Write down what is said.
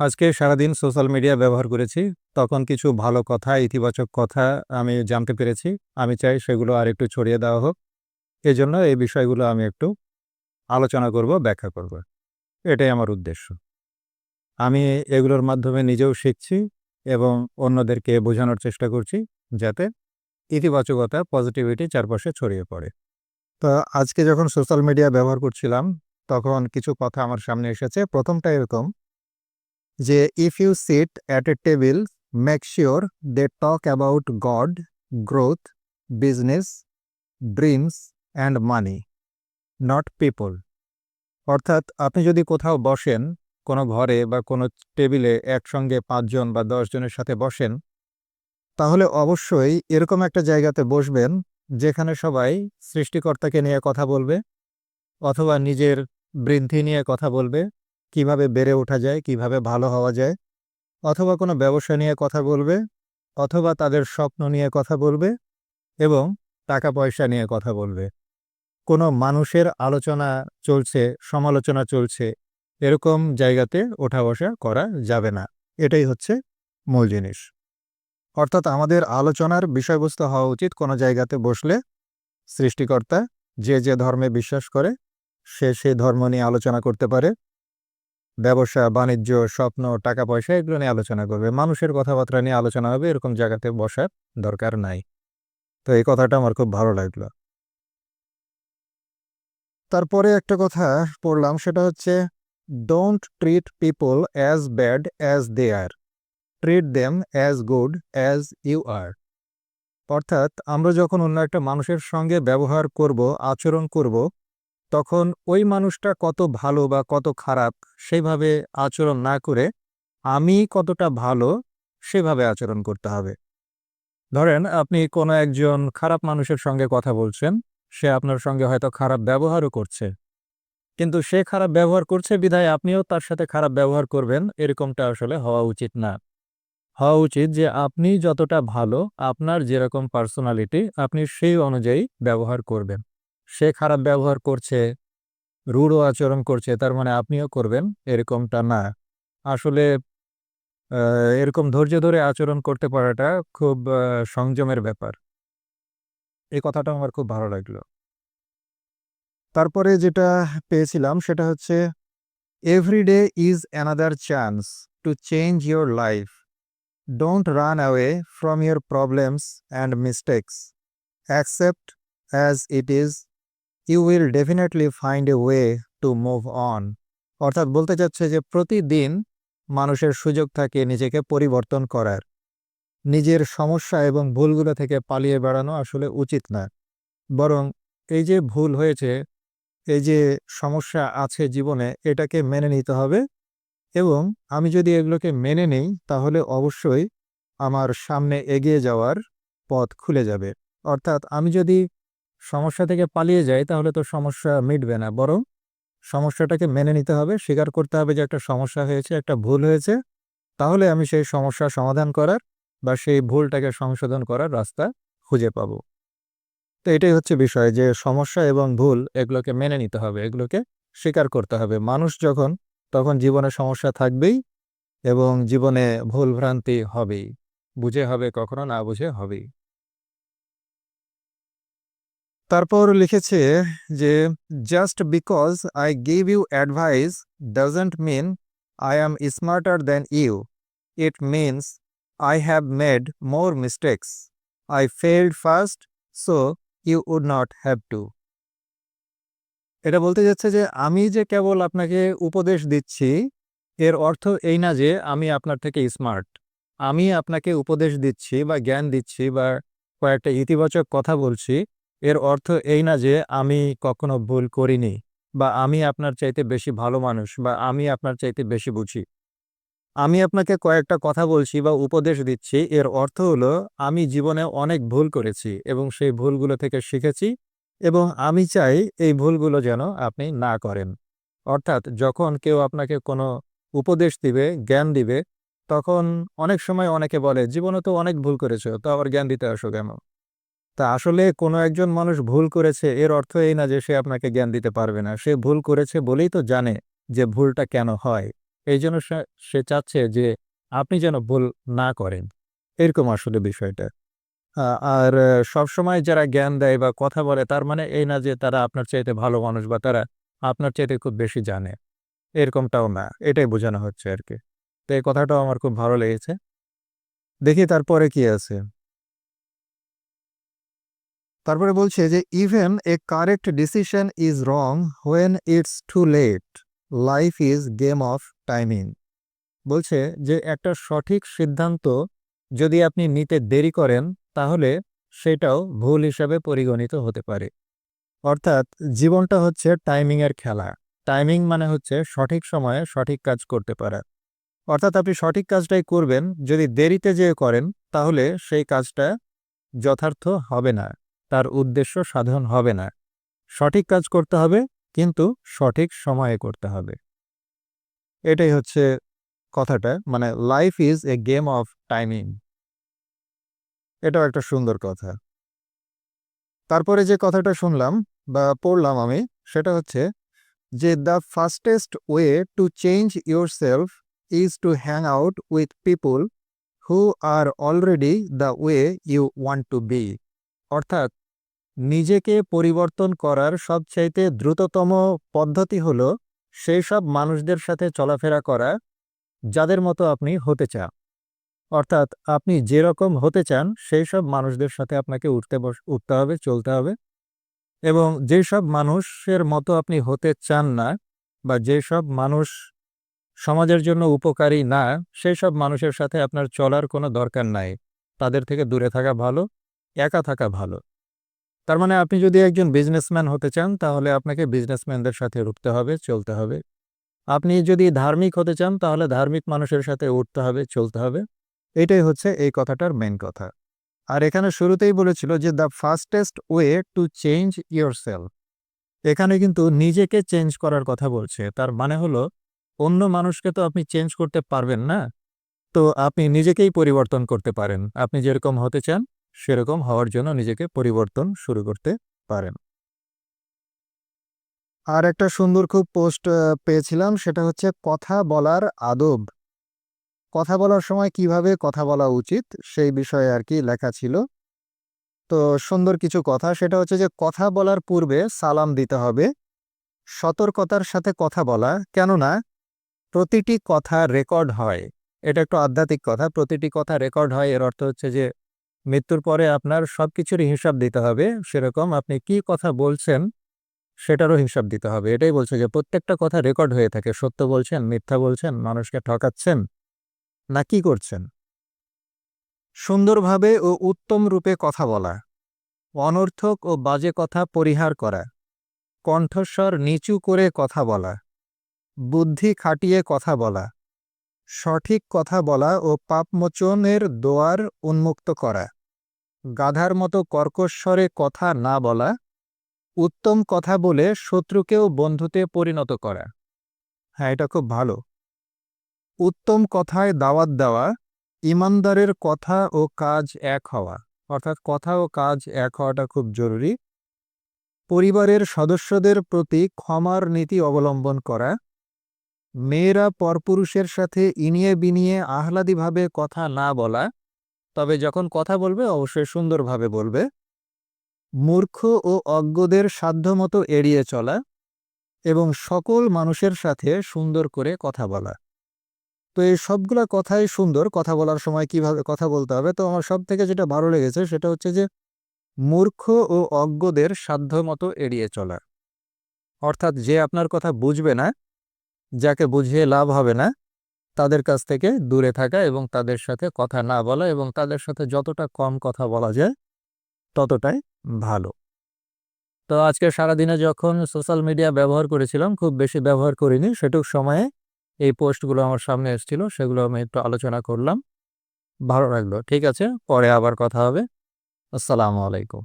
আজকে সারাদিন social media ব্যবহার করেছি। তখন কিছু ভালো কথা, ইতিবাচক কথা আমি জানতে পেরেছি। আমি চাই সেগুলো আরেকটু ছড়িয়ে দেওয়া হোক। এজন্য এই বিষয়গুলো আমি একটু আলোচনা করব, ব্যাখ্যা করব। এটাই আমার উদ্দেশ্য। আমি এগুলোর মাধ্যমে নিজেও শিখছি এবং অন্যদেরকে বোঝানোর চেষ্টা করছি যাতে ইতিবাচকতা, পজিটিভিটি চারপাশে ছড়িয়ে পড়ে। তো আজকে যখন সোশ্যাল মিডিয়া ব্যবহার করছিলাম, তখন কিছু কথা আমার সামনে এসেছে। প্রথমটা এরকম যে, "if you sit at a table make sure they talk about god, growth, business, dreams and money, not people." অর্থাৎ আপনি যদি কোথাও বসেন, কোনো ঘরে বা কোনো টেবিলে একসঙ্গে পাঁচজন বা ১০ জনের সাথে বসেন, তাহলে অবশ্যই এরকম একটা জায়গাতে বসবেন যেখানে সবাই সৃষ্টিকর্তাকে নিয়ে কথা বলবে অথবা নিজের বৃদ্ধি নিয়ে কথা বলবে, কীভাবে বেড়ে ওঠা যায়, কীভাবে ভালো হওয়া যায়, অথবা কোনো ব্যবসা নিয়ে কথা বলবে, অথবা তাদের স্বপ্ন নিয়ে কথা বলবে এবং টাকা-পয়সা নিয়ে কথা বলবে। কোনো মানুষের আলোচনা চলছে, সমালোচনা চলছে, এরকম জায়গাতে ওঠা-বসা করা যাবে না। এটাই হচ্ছে মূল জিনিস। অর্থাৎ আমাদের আলোচনার বিষয়বস্তু হওয়া উচিত কোনো জায়গাতে বসলে সৃষ্টিকর্তা যে, যে ধর্মে বিশ্বাস করে, সে সে ধর্ম নিয়ে আলোচনা করতে পারে। ব্যবসা, বাণিজ্য, স্বপ্ন, টাকা-পয়সা এগুলো নিয়ে আলোচনা করবে। মানুষের কথাবার্তা নিয়ে আলোচনা হবে এরকম জায়গাতে বসার দরকার নাই। তো এই কথাটা আমার খুব ভালো লাগল। তারপরে একটা কথা পড়লাম সেটা হচ্ছে, "don't treat people as bad as they are. Treat them as good as you are." অর্থাৎ আমরা যখন অন্য একটা মানুষের সঙ্গে ব্যবহার করব, আচরণ করব, তখন ওই মানুষটা কত ভালো বা কত খারাপ সেইভাবে আচরণ না করে আমি কতটা ভালো সেভাবে আচরণ করতে হবে। ধরেন আপনি কোনো একজন খারাপ মানুষের সঙ্গে কথা বলছেন, সে আপনার সঙ্গে হয়তো খারাপ ব্যবহারও করছে। কিন্তু সে খারাপ ব্যবহার করছে বিধায় আপনিও তার সাথে খারাপ ব্যবহার করবেন, এরকমটা আসলে হওয়া উচিত না। হওয়া উচিত যে আপনি যতটা ভালো, আপনার যেরকম পার্সোনালিটি আপনি সেই অনুযায়ী ব্যবহার করবেন। সে খারাপ ব্যবহার করছে, রূঢ় আচরণ করছে তার মানে আপনিও করবেন, এরকমটা না। আসলে এরকম ধৈর্য ধরে আচরণ করতে পারাটা খুব সংযমের ব্যাপার। এই কথাটা আমার খুব ভালো লাগল। তারপরে যেটা পেয়েছিলাম সেটা হচ্ছে, "every day is another chance to change your life. Don't run away from your problems and mistakes. Accept as it is. You will definitely find a way to move on." অর্থাৎ বলতে চাচ্ছে যে প্রতিদিন মানুষের সুযোগ থাকে নিজেকে পরিবর্তন করার। নিজের সমস্যা এবং ভুলগুলো থেকে পালিয়ে বেড়ানো আসলে উচিত না। বরং এই যে ভুল হয়েছে, এই যে সমস্যা আছে জীবনে এটাকে মেনে নিতে হবে এবং আমি যদি এগুলোকে মেনে নেই তাহলে অবশ্যই আমার সামনে এগিয়ে যাওয়ার পথ খুলে যাবে। অর্থাৎ আমি যদি সমস্যা থেকে পালিয়ে যায় তাহলে তো সমস্যা মিটবে না। বরং সমস্যাটাকে মেনে নিতে হবে, স্বীকার করতে হবে যে একটা সমস্যা হয়েছে, একটা ভুল হয়েছে। তাহলে আমি সেই সমস্যার সমাধান করার বা সেই ভুলটাকে সংশোধন করার রাস্তা খুঁজে পাব তো এটাই হচ্ছে বিষয় যে সমস্যা এবং ভুল এগুলোকে মেনে নিতে হবে, এগুলোকে স্বীকার করতে হবে। মানুষ যখন, তখন জীবনে সমস্যা থাকবেই এবং জীবনে ভুল-ভ্রান্তি হবেই। বুঝে হবে কখনো, না বুঝে হবেই। তারপর লিখেছে যে, "just because I give you advice doesn't mean I am smarter than you. It means I have made more mistakes. I failed first, so you would not have to." এটা বলতে যাচ্ছে যে আমি যে কেবল আপনাকে উপদেশ দিচ্ছি, এর অর্থ এই না যে আমি আপনার থেকে স্মার্ট। আমি আপনাকে উপদেশ দিচ্ছি বা জ্ঞান দিচ্ছি বা কয়েকটা ইতিবাচক কথা বলছি, এর অর্থ এই না যে আমি কখনো ভুল করিনি বা আমি আপনার চাইতে বেশি ভালো মানুষ বা আমি আপনার চাইতে বেশি বুঝি। আমি আপনাকে কয়েকটা কথা বলছি বা উপদেশ দিচ্ছি, এর অর্থ হলো আমি জীবনে অনেক ভুল করেছি এবং সেই ভুলগুলো থেকে শিখেছি এবং আমি চাই এই ভুলগুলো যেন আপনি না করেন। অর্থাৎ যখন কেউ আপনাকে কোনো উপদেশ দিবে, জ্ঞান দিবে, তখন অনেক সময় অনেকে বলে, "জীবনে তো অনেক ভুল করেছ, তো আবার জ্ঞান দিতে আসো কেন?" তা আসলে কোনো একজন মানুষ ভুল করেছে, এর অর্থ এই না যে সে আপনাকে জ্ঞান দিতে পারবে না। সে ভুল করেছে বলেই তো জানে যে ভুলটা কেন হয়। এই জন্য সে- চাচ্ছে যে আপনি যেন ভুল না করেন। এরকম আসলে বিষয়টা। আর সবসময় যারা জ্ঞান দেয় বা কথা বলে, তার মানে এই না যে তারা আপনার চাইতে ভালো মানুষ বা তারা আপনার চাইতে খুব বেশি জানে। এরকমটাও না, এটাই বোঝানো হচ্ছে আর কি তো এই কথাটাও আমার খুব ভালো লেগেছে। দেখি তারপরে কি আছে। তারপরে বলছে যে even a correct decision is wrong when it's too late life is game of timing বলছে যে, একটা সঠিক সিদ্ধান্ত যদি আপনি নিতে দেরি করেন, তাহলে সেটাও ভুল হিসাবে পরিগণিত হতে পারে। অর্থাৎ জীবনটা হচ্ছে টাইমিংয়ের খেলা। টাইমিং মানে হচ্ছে সঠিক সময়ে সঠিক কাজ করতে পারা। অর্থাৎ আপনি সঠিক কাজটাই করবেন, যদি দেরিতে যেয়ে করেন, তাহলে সেই কাজটা যথার্থ হবে না। তার উদ্দেশ্য সাধন হবে না। সঠিক কাজ করতে হবে, কিন্তু সঠিক সময়ে করতে হবে। এটাই হচ্ছে কথাটা মানে life is a game of timing এটাও একটা সুন্দর কথা। তারপরে যে কথাটা শুনলাম বা পড়লাম আমি, সেটা হচ্ছে যে the fastest way to change yourself is to hang out with people who are already the way you want to be অর্থাৎ নিজেকে পরিবর্তন করার সবচাইতে দ্রুততম পদ্ধতি হল সেই সব মানুষদের সাথে চলাফেরা করা, যাদের মতো আপনি হতে চান। অর্থাৎ আপনি যেরকম হতে চান, সেই সব মানুষদের সাথে আপনাকে উঠতে বস, উঠতে হবে, চলতে হবে। এবং যেসব মানুষের মতো আপনি হতে চান না বা যেসব মানুষ সমাজের জন্য উপকারী না, সেই সব মানুষের সাথে আপনার চলার কোনো দরকার নাই। তাদের থেকে দূরে থাকা ভালো, একা থাকা ভালো। তার মানে আপনি যদি একজন বিজনেসম্যান হতে চান, তাহলে আপনাকে বিজনেসম্যানদের সাথে উঠতে হবে, চলতে হবে। আপনি যদি ধার্মিক হতে চান, তাহলে ধার্মিক মানুষের সাথে উঠতে হবে, চলতে হবে। এটাই হচ্ছে এই কথাটার মেন কথা। আর এখানে শুরুতেই বলেছিল যে the fastest way to change yourself এখানে কিন্তু নিজেকে চেঞ্জ করার কথা বলছে। তার মানে হলো, অন্য মানুষকে তো আপনি চেঞ্জ করতে পারবেন না। তো আপনি নিজেকেই পরিবর্তন করতে পারেন। আপনি যেরকম হতে চান সেরকম হওয়ার জন্য নিজেকে পরিবর্তন শুরু করতে পারেন। আর একটা সুন্দর খুব পোস্ট পেয়েছিলাম, সেটা হচ্ছে কথা বলার আদব। কথা বলার সময় কীভাবে কথা বলা উচিত সেই বিষয়ে আর কি লেখা ছিল। তো সুন্দর কিছু কথা, সেটা হচ্ছে যে কথা বলার পূর্বে সালাম দিতে হবে। সতর্কতার সাথে কথা বলা, কেননা প্রতিটি কথা রেকর্ড হয়। এটা একটু আধ্যাত্মিক কথা, প্রতিটি কথা রেকর্ড হয়, এর অর্থ হচ্ছে যে মৃত্যুর পরে আপনার সব কিছুরই হিসাব দিতে হবে। সেরকম আপনি কি কথা বলছেন, সেটারও হিসাব দিতে হবে। এটাই বলছে যে, প্রত্যেকটা কথা রেকর্ড হয়ে থাকে। সত্য বলছেন, মিথ্যা বলছেন, মানুষকে ঠকাচ্ছেন, না কি করছেন? সুন্দরভাবে ও উত্তম রূপে কথা বলা, অনর্থক ও বাজে কথা পরিহার করা, কণ্ঠস্বর নিচু করে কথা বলা, বুদ্ধি খাটিয়ে কথা বলা সঠিক কথা বলা ও পাপমোচনের দোয়ার উন্মুক্ত করা। গাধার মতো কর্কশ্বরে কথা না বলা। উত্তম কথা বলে শত্রুকেও বন্ধুতে পরিণত করা। হ্যাঁ এটা খুব ভালো। উত্তম কথায় দাওয়াত দেওয়া, ইমানদারের কথা ও কাজ এক হওয়া। অর্থাৎ কথা ও কাজ এক হওয়াটা খুব জরুরি। পরিবারের সদস্যদের প্রতি ক্ষমার নীতি অবলম্বন করা। মেয়েরা পরপুরুষের সাথে ইনিয়ে বিনিয়ে আহ্লাদিভাবে কথা না বলা, তবে যখন কথা বলবে অবশ্যই সুন্দরভাবে বলবে। মূর্খ ও অজ্ঞদের সাধ্যমতো এড়িয়ে চলা এবং সকল মানুষের সাথে সুন্দর করে কথা বলা। তো এই সবগুলা কথাই সুন্দর, কথা বলার সময় কীভাবে কথা বলতে হবে? তো আমার সব থেকে যেটা ভালো লেগেছে সেটা হচ্ছে যে, মূর্খ ও অজ্ঞদের সাধ্যমতো এড়িয়ে চলা। অর্থাৎ যে আপনার কথা বুঝবে না যাকে বুঝিয়ে লাভ হবে না, তাদের কাছ থেকে দূরে থাকা এবং তাদের সাথে কথা না বলা এবং তাদের সাথে যতটা কম কথা বলা যায়, ততটাই ভালো। তো আজকে সারাদিনে যখন সোশ্যাল মিডিয়া ব্যবহার করেছিলাম, খুব বেশি ব্যবহার করিনি। সেটুক সময়ে এই পোস্টগুলো আমার সামনে এসেছিল, সেগুলো আমি একটু আলোচনা করলাম। ভালো লাগল। ঠিক আছে, পরে আবার কথা হবে। আসসালামু আলাইকুম।